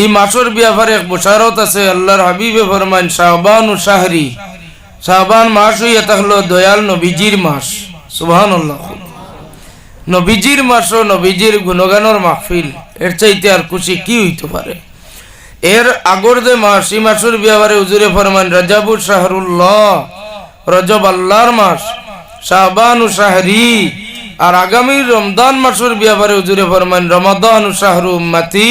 এই মাসের ব্যাপারে এক বসারত আছে, আল্লাহর হাবিবে ফরমান শাহবান ও শাহরি। শাহবান মাস হইয়া থাকল দয়াল নবীজির মাস। সুবহানাল্লাহ। নবীজির মাস ও নবীজির গুণগানের মাহফিল, এর চাইতে আর খুশি কি হইতে পারে? এর আগর যে মাস, এই মাসের ব্যাপারে উজুরে ফরমান রাজাবুর শাহরুল্লাহ, রজব আল্লাহর মাস, শাহবান ও শাহরি। আর আগামী রমদান মাসের ব্যাপারে উজুরে ফরমান রমাদান ও শাহরু উম্মাতি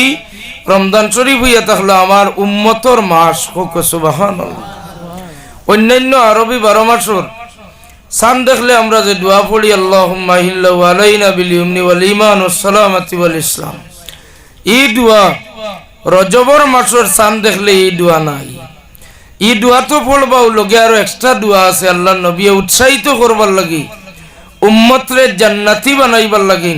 রমদান শরীফ হইয়া থাকল আমার উম্মতর মাস হোক সুবাহান অন্যান্য আরবি বারো মাসর, সান দেখলে আমরা যে দোয়া পড়ি আল্লাহ আলাইনা বিল ইউমনি ওয়াল ইমান ও সালামাতি ওয়াল ইসলাম। এই দোয়া রজবর মাসর সান দেখলে এই দোয়া নাই। এই দোয়া তো পড়বা লগে আরও এক্সট্রা দোয়া আছে আল্লাহ নবী উৎসাহিত করবার লাগি, উম্মতরে জান্নাতি বানাইবার লাগিন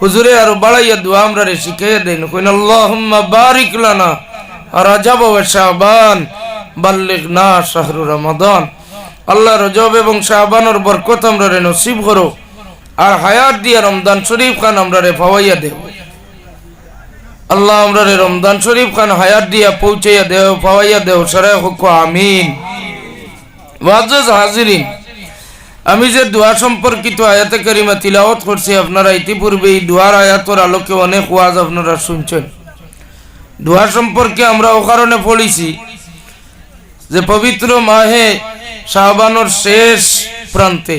হুজুরে, আর বাড়াইয়া দোয়া আমরা রে শিখাইয়া দেন। কইন, আল্লাহুম্মা বারিক লানা রাজাব ওয়া শাবান বাল্লিগ না শাহরু রমাদান। আল্লাহ রজব এবং শাহবানের বরকত আমরা রে নসিব করো। আর হায়াত দিয়া রমজান শরীফ খান আমরা রে পাওয়াইয়া দেব আল্লাহ আমরা রে রমজান শরীফ খান হায়াত দিয়া পৌঁছাইয়া দেও পাওয়াইয়া দেও সরাই হুক, আমিন। ওয়াজ হাজিরিন। আমি যে দোয়া সম্পর্কিত আয়াতে কারিমা তিলাওয়াত করছি, আপনারা ইতিপূর্বে এই দোয়ার আয়াতর আলোকে অনেক ওয়াজ আপনারা শুনছেন। দোয়া সম্পর্কে আমরা ও কারণে পড়েছি যে পবিত্র মাহে শাহবানোর শেষ প্রান্তে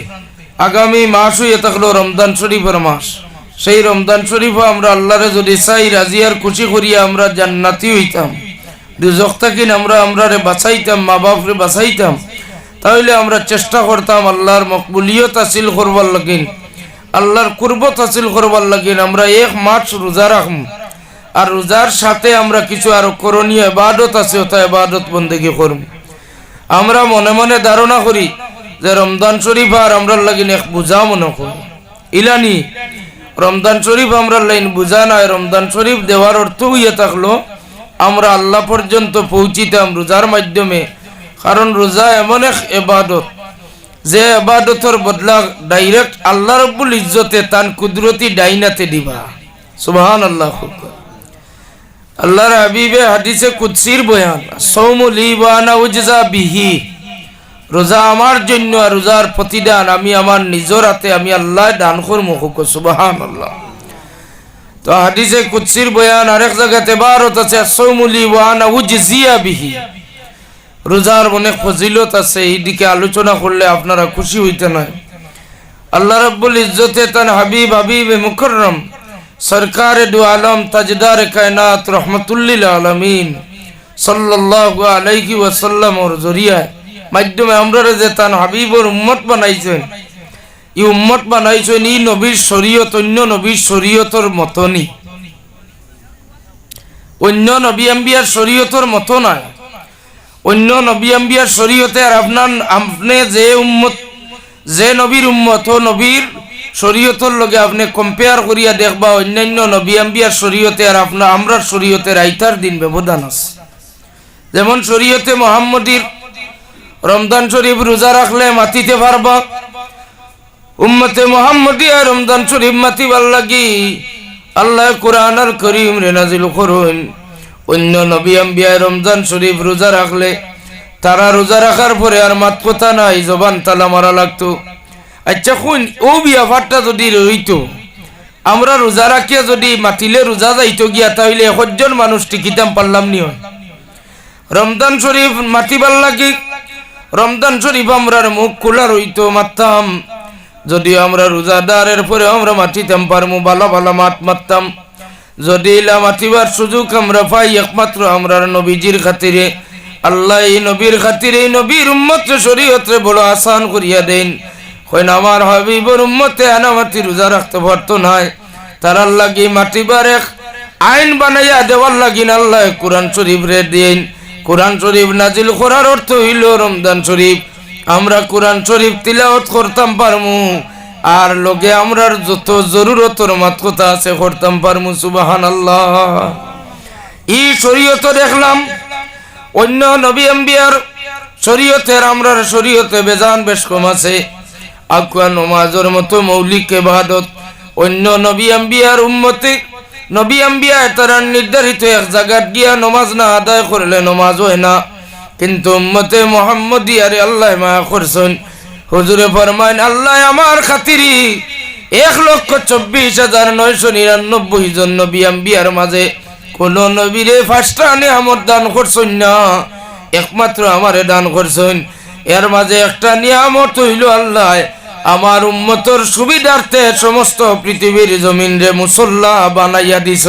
আগামী মাস হইয়ে থাকল রমজান শরীফের মাস। সেই রমজান শরীফও আমরা আল্লাহরে যদি চাই রাজিয়ার খুশি করিয়া আমরা জান্নাতি হইতাম দুজক থাকিন আমরা আমরা রে বাঁচাইতাম মা বাপরে বাঁচাইতাম তাহলে আমরা চেষ্টা করতাম আল্লাহর মকবুলিয়ত হাসিল করবার লাগিন আল্লাহর কুরবত হাসিল করবার লাগিন আমরা এক মাস রোজা রাখম। আর রোজার সাথে আমরা কিছু আরও করণীয় এবাদত আছে ওটা এবাদত বন্দেগী করম। আমরা মনে মনে ধারণা করি যে রমজান শরীফ আর আমরা লাগিন এক বুঝা মনে করি। ইলানি, রমজান শরীফ আমরা লাইন বুঝা নয় রমজান শরীফ দেওয়ার অর্থ হইয়া থাকল, আমরা আল্লাহ পর্যন্ত পৌঁছিতাম রোজার মাধ্যমে। কারণ রোজা এমন এক এবাদত। যে এবাদতর বদলা ডাইরেক্ট আল্লাহ রব্বুল ইজ্জতে তান কুদরতি ডাইনাতে দিবা। সুবহান আল্লাহ আল্লাহর হাবিবে হাদিসে কুৎসির বয়ান সৌমুলি ওয়ানা উজজা বিহি। রোজা আমার জন্য আর রোজার প্রতিদান আমি আমার নিজের হাতে আমি আল্লাহ দান করব হুক সুবহান আল্লাহ তো হাদিসে কুৎসির বয়ান আরেক জায়গাতে বারত আছে সৌমুলি ওয়ানা উজজিয়া বিহি। রোজার অনেক ফজিলত আছে, এইদিকে আলোচনা করলে আপনারা খুশি হইতে নয়। আল্লাহ রব্বুল ইজ্জতে তান হাবিব হাবিব মুকরম সরকার দু আলম, তাজদার কায়নাত, রহমতুল্লিল আলমিন। সাল্লাল্লাহু আলাইহি ওয়াসাল্লাম ওর জরিয়ায়। মাধ্যমে আমরা যে তান হাবিবর উম্মত বানাইছেন ই উম্মত বানাইছেন ই নবীর শরীয়ত, অন্য নবীর শরীয়তর মতনই। অন্য নবী আম্বিয়ার শরীয়তর মতো নয়। অন্য নবী আম্বিয়ার শরীয়তে আর আপনার, আপনি যে উম্মত, যে নবীর উম্মত, ও নবীর শরীয়তর লগে আপনি কম্পেয়ার করিয়া দেখবা অন্যান্য নবী আম্বিয়ার শরীয়তে আর আপনার, আমরা শরীয়তে রাইতার দিন ব্যবধান আছে। যেমন শরীয়তে মোহাম্মদীর রমজান শরীফ রোজা রাখলে মাতিতে পারবা, উম্মতে মোহাম্মদিয়া রমজান শরীফ মাতিবার লাগি আল্লাহ কোরআন আর করিম রে নাজিল করুন। অন্য নবী আম্বিয়ায় রমজান শরীফ রোজা রাখলে তারা রোজা রাখার পরে আর মাত কথা নাই, জবান তালা মারা লাগতো। আচ্ছা শুন ও বিয়াফারটা যদি রইতো, আমরা রোজা রাখিয়া যদি মাতিলে রোজা যাইতো গিয়া, তাহলে একজন মানুষ টিকিতাম পারলাম নি রমজান শরীফ মাতিবার লাগি, রমজান শরীফ আমরার মুখ খোলা রইতো মারতাম যদি আমরা রোজাদারের পরে আমরা মাতিতাম, পারমু বালা ভালো মাত মারতাম যদি মাতিবার সুযোগ আমরা পাই, একমাত্র আমরার নবীজির খাতিরে। আল্লাহ এই নবীর খাতিরে নবীর উম্মতে শরীয়তে বড় আসান করিয়া দেন। কইন, আমার হাবিবর উম্মতে আনামাতি রোজা রাখতে পারতো নাই। তার আল্লাহ কি মাতিবার এক আইন বানাইয়া দেওয়ার লাগিন আল্লাহ কোরআন শরীফ রে দিন কোরআন শরীফ নাজিল করার অর্থ হইল রমজান শরীফ। আমরা কোরআন শরীফ তিলাওয়াত করতাম পারমু। আর লোকে আমরার যত জরুরতর মাত কথা আছে করতাম পারমু সুবাহান আল্লাহ ই শরীয়ত দেখলাম, অন্য নবী আম্বিয়ার শরীয়তের আমরার শরীয়তে বেজান বেশ কম আছে। আকুয়া নমাজের মতো মৌলিক এবাদত অন্য নবী আম্বিয়ার উন্মতি নবী আম্বিয়া তারা নির্ধারিত এক জায়গাত গিয়া নমাজ না আদায় করলে নমাজ হয় না। কিন্তু উম্মতে মোহাম্মদী আরে আল্লাহ মা করছেন। হুজুরে ফরমাইন, আল্লাহ আমার খাতিরি এক লক্ষ চব্বিশ হাজার নয়শো নিরানব্বই জন নবী আম্বিয়ার মাঝে কোন নবীরে ফার্স্টটা নিয়ামত দান করছেন না। একমাত্র আমারে দান করছেন। এর মাঝে একটা নিয়ামত হইল আল্লাহ, আমার উম্মতর সুবিধার্থে সমস্ত পৃথিবীর জমিন রে মুসল্লা বানাইয়া দিছ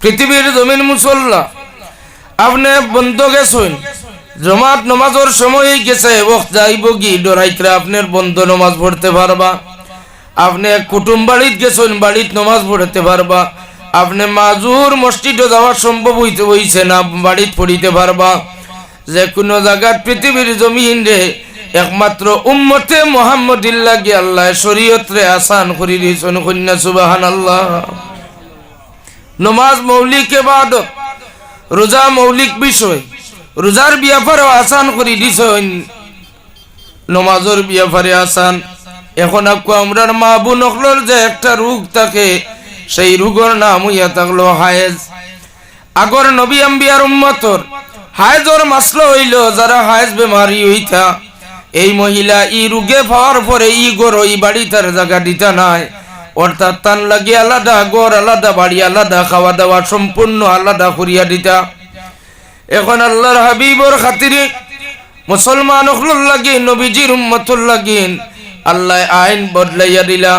পৃথিবীর জমিন মুসল্লা, আপনি বন্ধ গেছেন? জমাত নমাজের সময় গেছে ওক্ত যাইব কি? ডরাইতরা আপনার বন্ধ নমাজ পড়তে পারবা। আপনি কুটুম বাড়িত গেছেন, বাড়িত নমাজ পড়তে পারবা। আপনি মাজুর মসজিদে যাওয়া সম্ভব হইতে হইছে না, বাড়িত পড়িতে পারবা। যে কোনো জায়গার পৃথিবীর জমিন রে একমাত্র উম্মতে মোহাম্মদিল্লাহি আল্লাহ শরীয়তরে আসান করি দিয়েছেন, কন্যা সুবাহান আল্লাহ নমাজ মৌলিক এবাদত, রোজা মৌলিক বিষয়। রোজার ব্যাপারেও আসান করে দিছেন। নমাজের ব্যাপারে আসান। এখন আকু আমরার মা বোন যে একটা রোগ থাকে, সেই রোগের নাম হইয়া থাকল হায়েজ। আগর নবী আম্বিয়ার উম্মতর হায়েজর মাসলো হইল, যারা হায়েজ বেমারি হইতা। এই মহিলা ই রোগে পাওয়ার পরে ই গড় এই বাড়ি তার জায়গা দিতা নাই। অর্থাৎ তান লাগে আলাদা গড় আলাদা বাড়ি, আলাদা খাওয়া দাওয়া সম্পূর্ণ আলাদা করিয়া দিতা। এখন আল্লাহর হাবিবর খাতিরে মুসলমান লাগি, নবীজির উম্মতুল লাগিন আল্লাহ আইন বদলাইয়া দিলা।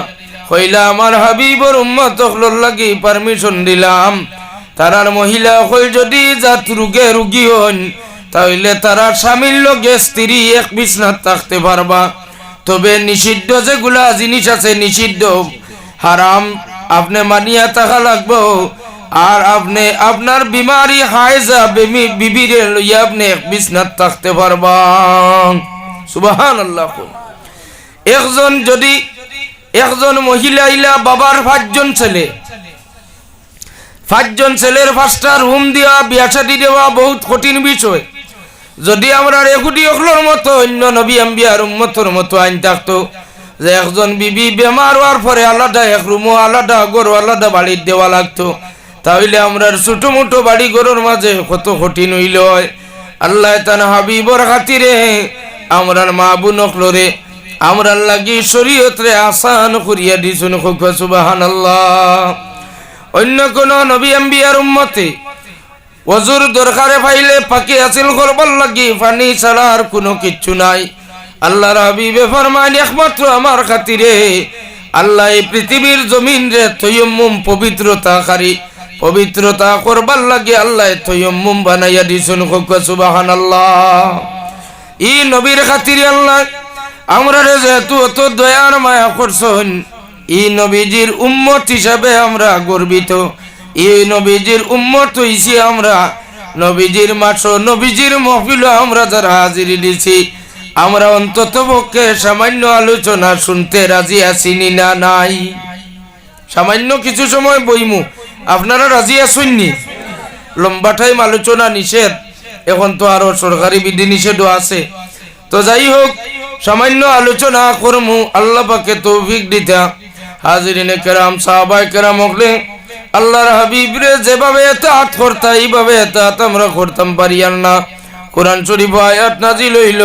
কইলা, আমার হাবিবর উম্মত লাগি পারমিশন দিলাম। তারার মহিলা হই যদি জাত রুগে রুগী হন তাহলে তারা স্বামীর লগে স্ত্রী এক বিছনাত থাকতে পারবা। তবে নিষিদ্ধ যেগুলা জিনিস আছে নিষিদ্ধ। হারাম, আপনি মানিয়া থাকা লাগবো। আর আপনি আপনার বিমারি বিবিরে লইয়া আপনি বিছনাত থাকতে পারবা সুবাহান আল্লাহ একজন যদি একজন মহিলা ইলা বাবার পাঁচজন ছেলে। পাঁচজন ছেলের পাঁচটা রুম দেওয়া বিয়া দেওয়া বহুত কঠিন বিষয়। যদি আমরা একুটি অখলোর মতো অন্য নবী আম্বিয়ার উম্মতর মতো আইন থাকতো, যে একজন বিবি বেমার হওয়ার পরে আলাদা এক রুমও আলাদা গরু আলাদা, বাড়ির দেওয়া লাগতো। তাহলে আমরা ছোট মোটো বাড়ি গরুর মাঝে কত কঠিন হইল আল্লাহ তান হাবিবর খাতিরে আমরার মা বোন অখলোরে আমরার লাগি শরীয়তরে আসান করিয়া দিছুন সুবাহান আল্লাহ অন্য কোন নবী আম্বিয়ার উম্মতে ওজুর দরকারে পাইলে পাকি হাসিল করবার লাগি পানি ছাড়া আর কোনো কিচ্ছু নাই। আল্লাহর হাবিবে ফরমান একমাত্র আমার খাতিরে আল্লাহ এই পৃথিবীর জমিন রে তৈয়ম্মুম পবিত্রতাকারী পবিত্রতা করবার লাগে আল্লাহ বানাইয়া দিছুন সুবাহান আল্লাহ ই নবীর খাতিরে আল্লাহ, আমরা যেহেতু অত দয়ার মায়া করছন, ই নবীজির উম্মত হিসাবে আমরা গর্বিত। ই নবীজির উম্মত হইছি আমরা, নবীজির মাছ নবীজির মহফিল আমরা যারা হাজির দিছি, আমরা অন্তত পক্ষে সামান্য আলোচনা শুনতে রাজি আছিনি না নাই? সামান্য কিছু সময় বইমু আপনারা রাজি আসুননি লম্বা টাইম আলোচনা নিষেধ। এখন তো আরও সরকারি বিধি নিষেধও আছে। তো যাই হোক, সামান্য আলোচনা করমু, আল্লাহ পাকে তৌফিক দিতা। হাজিরিনে কেরাম সাহাবাই কেরাম হকলে আল্লাহর হাবিবরে যেভাবে এতাত করতা, এইভাবে এতাত আমরা করতাম পারি আর না। কোরআন শরীফ আয়াত নাজিল হইল,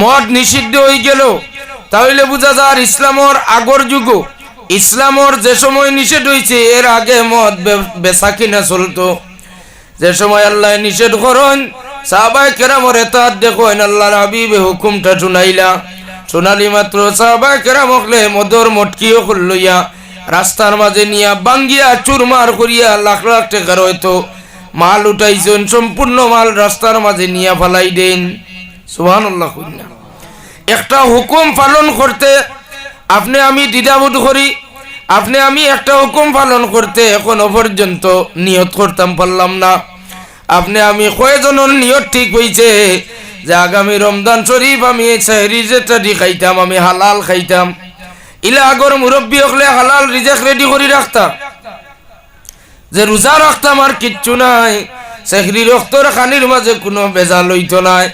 মদ নিষিদ্ধ হয়ে গেল। তাহলে বুঝা যায় ইসলামর আগর যুগ ইসলামর যে সময় নিষেধ হয়েছে এর আগে মদ বেচা কিনা চলতো। যে সময় আল্লাহ নিষেধ করেন সাহাবাই কেরামর এতাত দেখেন, আল্লাহর হাবিবে হুকুমটা শুনাইলা। সোনালি মাত্র সাহাবাই কেরাম হকলে মদর মটকিও লইয়া রাস্তার মাঝে নিয়া বাঙ্গিয়া চুরমার করিয়া লাখ লাখ টাকার হয়তো মাল উঠাইছেন, সম্পূর্ণ মাল রাস্তার মাঝে নিয়া ফালাই দেন সুহান একটা হুকুম পালন করতে আপনি আমি দ্বিধাবোধ করি, আপনি আমি একটা হুকুম পালন করতে এখনও পর্যন্ত নিয়ত করতাম পারলাম না। আপনি আমি কয়জনের নিয়ত ঠিক হইছে যে আগামী রমজান শরীফ আমি সাহেরি যেটা দি খাইতাম, আমি হালাল খাইতাম। ইলা আগর মুরব্বী হকলে হালাল রিজেক রেডি করে রাখতাম। যে রোজা রাখতাম আর কিচ্ছু নাই সেহরি রক্তর খানির মাঝে কোনো বেজাল হইতো নাই।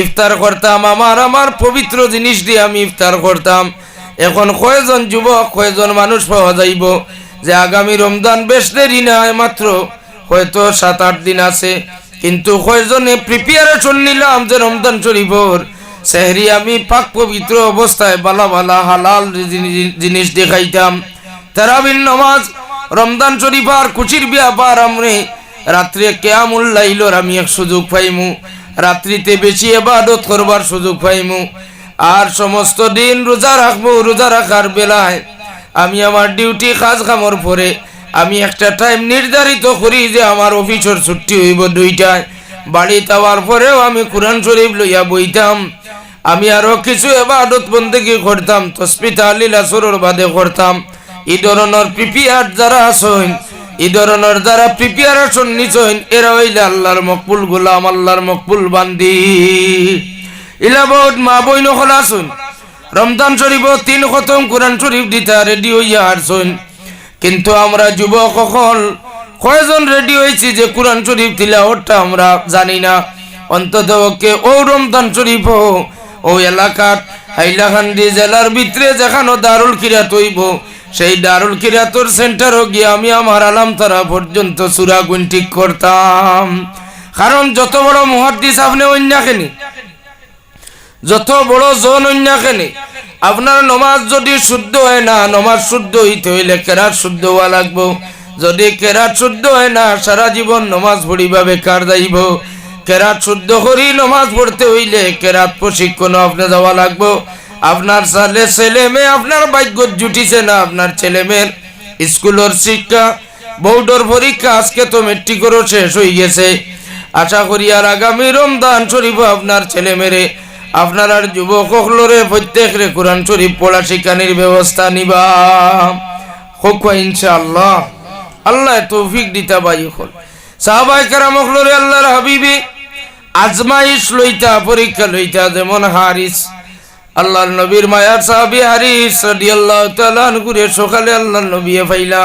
ইফতার করতাম, আমার আমার পবিত্র জিনিস দিয়ে আমি ইফতার করতাম। এখন কয়জন যুবক, কয়জন মানুষ পাওয়া যাইব? যে আগামী রমজান বেশ দেরি নাই মাত্র হয়তো সাত, আট দিন আছে। কিন্তু কয়জনে প্রিপারেশন নিলাম যে রমজান শরীফর? সেহরি আমি পাক পবিত্র অবস্থায় বালা বালা হালাল জিনিস দেখাইতাম। তেরাবিন নমাজ, রমজান শরীফ আর কুচির ব্যাপার আমরে। রাত্রে কেয়ামুল লাইলর আমি এক সুযোগ পাইমু। রাত্রিতে বেশি এবাদত করবার সুযোগ পাইমু। আর সমস্ত দিন রোজা রাখব, রোজা রাখার বেলায় আমি আমার ডিউটি কাজ কামর পরে আমি একটা টাইম নির্ধারিত করি যে আমার অফিসের ছুটি হইব দুইটায়। বাড়ি যাওয়ার পরেও আমি কোরআন শরীফ লইয়া বইতাম। আমি আরও কিছু এবাদত বন্দেগি করতাম তসমিতা আলীলা সরোর বাদে করতাম। এই ধরনের প্রিপেয়ার যারা আসেন এই ধরনের যারা প্রিপেয়ারেশন নিছেন এরা হইলে আল্লাহর মকবুল, গোলাম আল্লাহর মকবুল বান্দি। ইলা বহুত মা বই নকল আসুন রমজান শরীফ তিন খতম কোরআন শরীফ দিতা রেডি হইয়া আসুন কিন্তু আমরা যুবক সকল, কয়জন রেডি হয়েছি যে কোরআন শরীফ তিলাওয়াতটা আমরা জানি না। অন্তত ওকে ও রমজান শরীফ ও এলাকার হাইলাকান্দি জেলার ভিতরে যেখানে দারুল কিরাত হইব, সেই দারুল কিরাতর সেন্টারও গিয়ে আমি আমার আলাম তারা পর্যন্ত সুরা গুণ ঠিক করতাম। কারণ যত বড় মুহাদ্দিস আপনি অন্যাখেনি যত বড় জন অন্যাখেনি আপনার নমাজ যদি শুদ্ধ হয় না, নমাজ শুদ্ধ হইতে হইলে কেরাত শুদ্ধ হওয়া লাগবো। যদি কেরাত শুদ্ধ হয় না, সারা জীবন নমাজ পড়িবা বেকার যাইব। কেরাত শুদ্ধ করি নমাজ পড়তে হইলে কেরাত প্রশিক্ষণ আপনি যাওয়া লাগবো। আপনার সালে ছেলে মেয়ে, আপনার ভাগ্য জুটিছে না, আপনার ছেলে মেয়ের স্কুলের শিক্ষা, বৌডর পরীক্ষা আজকে তো মেট্রিকেরও শেষ হয়ে গেছে। আশা করি আর আগামী রমদান শরীফ আপনার ছেলে মেরে আপনার আর যুবক প্রত্যেক রে কোরআন শরীফ পড়া শিক্ষানির ব্যবস্থা নিবা। হোক ইনশাআল্লাহ। আল্লাহ তৌফিক দিতা বাই হল সাহাবাই কারাম সকলরে আল্লাহর হাবিবি আজমাইশ লইতা, পরীক্ষা লইতা, যেমন হারিস। আল্লাহর নবীর মায়ার সাহাবি হারিস রাদিয়াল্লাহু তাআলা করে সকালে আল্লাহর নবী ফাইলা।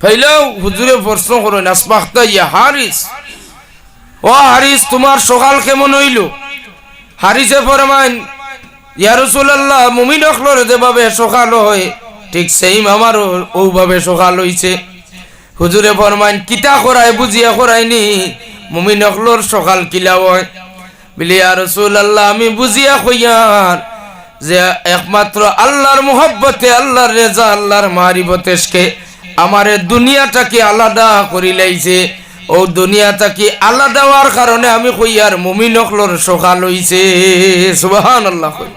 ফাইলাও হুজুরে প্রশ্ন করেন আসমাখতা ইয়া হারিস? ও হারিস, তোমার সকাল কেমন হইল? হারিসে ফরমান, ইয়া রাসূলুল্লাহ, মুমিন অখলর যেভাবে সকাল হয়, ঠিক সেইম আমারও ওভাবে সকাল হইছে। হুজুরে ফরমান, কিতা করায় বুঝিয়া করায়নি মুমিন অখলর সকাল কিলা হয়? বলি, ইয়া রাসূলুল্লাহ, আমি বুঝিয়া কইয়ার যে একমাত্র আল্লাহর মোহব্বতে, আল্লাহর রেজা, আল্লাহর মারিবতেশকে আমারে দুনিয়াটাকে আলাদা করি লাইছে ও দুনিয়াটাকে আলাদা হওয়ার কারণে আমি কইয়ার মুমিন অখলর সকাল হইছে সুবাহান আল্লাহ কই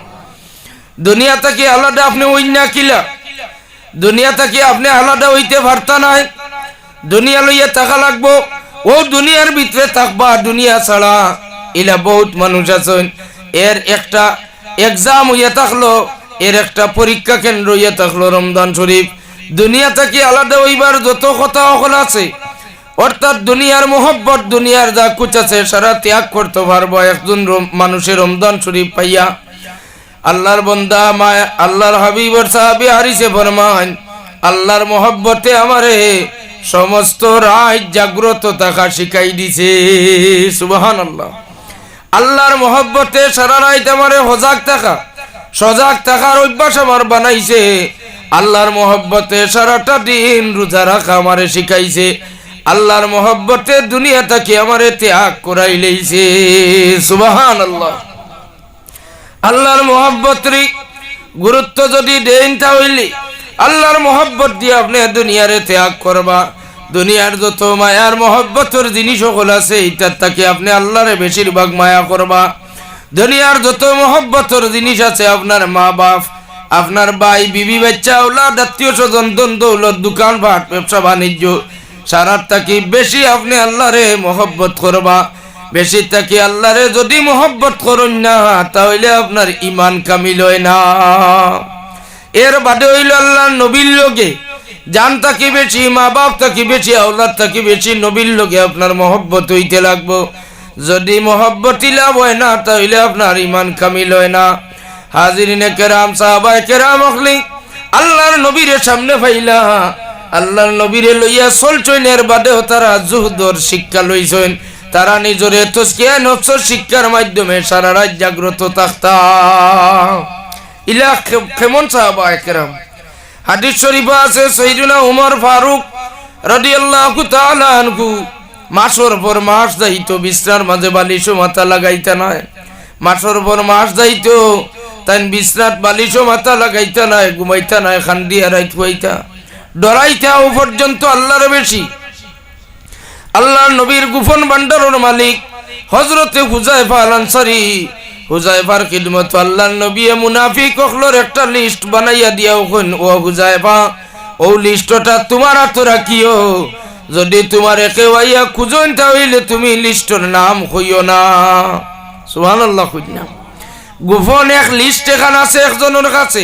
দুনিয়া থেকে আলাদা আপনি না কিলা? দুনিয়া থেকে আপনি আলাদা হইতে পারতা নাই? দুনিয়া লইয়া থাকা লাগবো? ও দুনিয়ার ভিতরে থাকবা, দুনিয়া ছাড়া। ইলা বহুত মানুষ আছেন। এর একটা এক্সাম হইয়া থাকল, এর একটা পরীক্ষা কেন্দ্র হইয়া থাকল রমজান শরীফ। দুনিয়া থেকে আলাদা হইবার যত কথা সকল আছে? অর্থাৎ দুনিয়ার মোহব্বত, দুনিয়ার যা কুচ আছে, সারা ত্যাগ করতে পারব। একজন মানুষের রমজান শরীফ পাইয়া আল্লাহর বন্দা মায় আল্লাহর হাবিবর সাহাবি হারিসে ফরমান আল্লাহর মোহব্বতে আমারে সমস্ত রাত জাগ্রত থাকা শিখাই দিছে। সুবহান আল্লাহ আল্লাহর মোহব্বতে সারা রাত আমারে সজাগ থাকা সজাগ থাকার অভ্যাস আমার বানাইছে। আল্লাহর মোহব্বতে সারাটা দিন রোজা রাখা আমারে শিখাইছে। আল্লাহর মোহব্বতে দুনিয়া থেকে আমারে ত্যাগ করাই লইছে সুবহান আল্লাহ আল্লাহর মোহব্বতরি গুরুত্ব যদি দেন তাহলে আল্লাহর মোহব্বত দিয়ে আপনি দুনিয়ারে ত্যাগ করবা। দুনিয়ার যত মায়ার মোহব্বতর জিনিস সকল আছে, এইটার তাকে আপনি আল্লাহরে বেশিরভাগ মায়া করবা। দুনিয়ার যত মোহব্বতর জিনিস আছে, আপনার মা বাপ আপনার ভাই, বিবি, বাচ্চা ওলা আত্মীয় স্বজন দৌলত দোকান পাট ব্যবসা, বাণিজ্য সারার তাকে বেশি আপনি আল্লাহরে মোহব্বত করবা। বেশি তাকে আল্লাহরে যদি মোহব্বত করুন না, তাহলে আপনার ইমান কামিল হয় না। এর বাদে হইল আল্লাহ নবীর লোকে জান তাকে বেশি মা বাপ তাকে বেশি, আওলাদ তাকে বেশি, নবীর লোকে আপনার মহব্বত হইতে লাগবো। যদি মহব্বতই লাভ হয় না, তাহলে আপনার ইমান কামিল হয় না। হাজিরিনে কেরাম, সাহাবায় কেরাম আল্লাহর নবীর সামনে ফাইলা। আল্লাহর নবীরে লইয়া চলছইনের বাদেও তারা জুহুদর শিক্ষা লইছেন। তারা নিজরে তস্কিয়া নফসর শিক্ষার মাধ্যমে সারা রাত জাগ্রত থাকতা। ইলা কেমন সাহাবা একরাম। হাদিস শরীফা আছে সৈদুনা উমর ফারুক রাদিয়াল্লাহু তাআলা আনহু। মাসর পর মাস যাইতো, বিছনার মাঝে বালিশও মাথা লাগাইতা নাই। মাসর পর মাস যাইতো তাই বিছনাত বালিশও মাথা লাগাইতা নাই, ঘুমাইতা নাই খান্দি হারাইত হইতা। ডরাইতা ও পর্যন্ত আল্লাহর বেশি। আল্লাহ নবীর গুফন ভান্ডারের মালিক হজরতে হুজাইফা আল আনসারি হুজাইফার খিদমত আল্লাহ নবী মুনাফিক অখলোর একটা লিস্ট বানাইয়া দিয়া ওখান ও হুজাইফা ও লিস্টটা তোমার হাতে রাখিও। যদি তোমার একে আইয়া খুঁজন হইলে তুমি লিস্টর নাম হইও না। সুহান আল্লাহ খুঁজ না গোপন এক লিস্ট এখান আছে একজনের কাছে।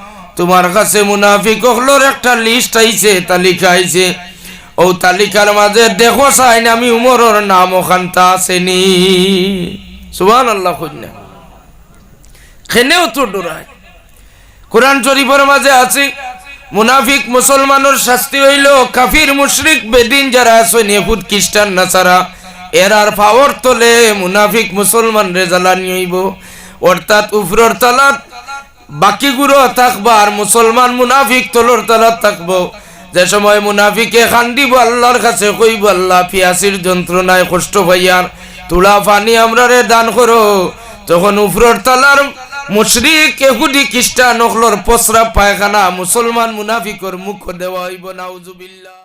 তোমার কাছে মুনাফিক হলোর একটা লিস্ট আইছে, তালিকা আইছে। ও তালিকার মাঝে দেখো চাইন আমি উমরের নাম ওখানটা আসেনি। সুবহান আল্লাহ কন্যা খেনেও তো ডরায়। কোরআন শরীফের মাঝে আছে, মুনাফিক মুসলমানের শাস্তি হইল, কাফির, মুশরিক, বেদিন যারা আছেন, ইহুদ, খ্রিস্টান, নাসারা এরার পাওয়ার তলে মুনাফিক মুসলমান রে জ্বালানি হইব। অর্থাৎ উফরর তালাত বাকি গুলো থাকবা আর মুসলমান মুনাফিক তলর তালাত থাকব। যে সময় মুনাফিকে খান্দিব, আল্লাহর কাছে কইব, আল্লাহ পিয়াসির যন্ত্রণায় কষ্ট পাইয়ার তুলা পানি আমরা রে দান করো। তখন উফরর তালার মুশরিক এহুদি খ্রিস্টান ওখলোর পসরা পায়খানা মুসলমান মুনাফিকর মুখ দেওয়া হইব, নাউজুবিল্লাহ।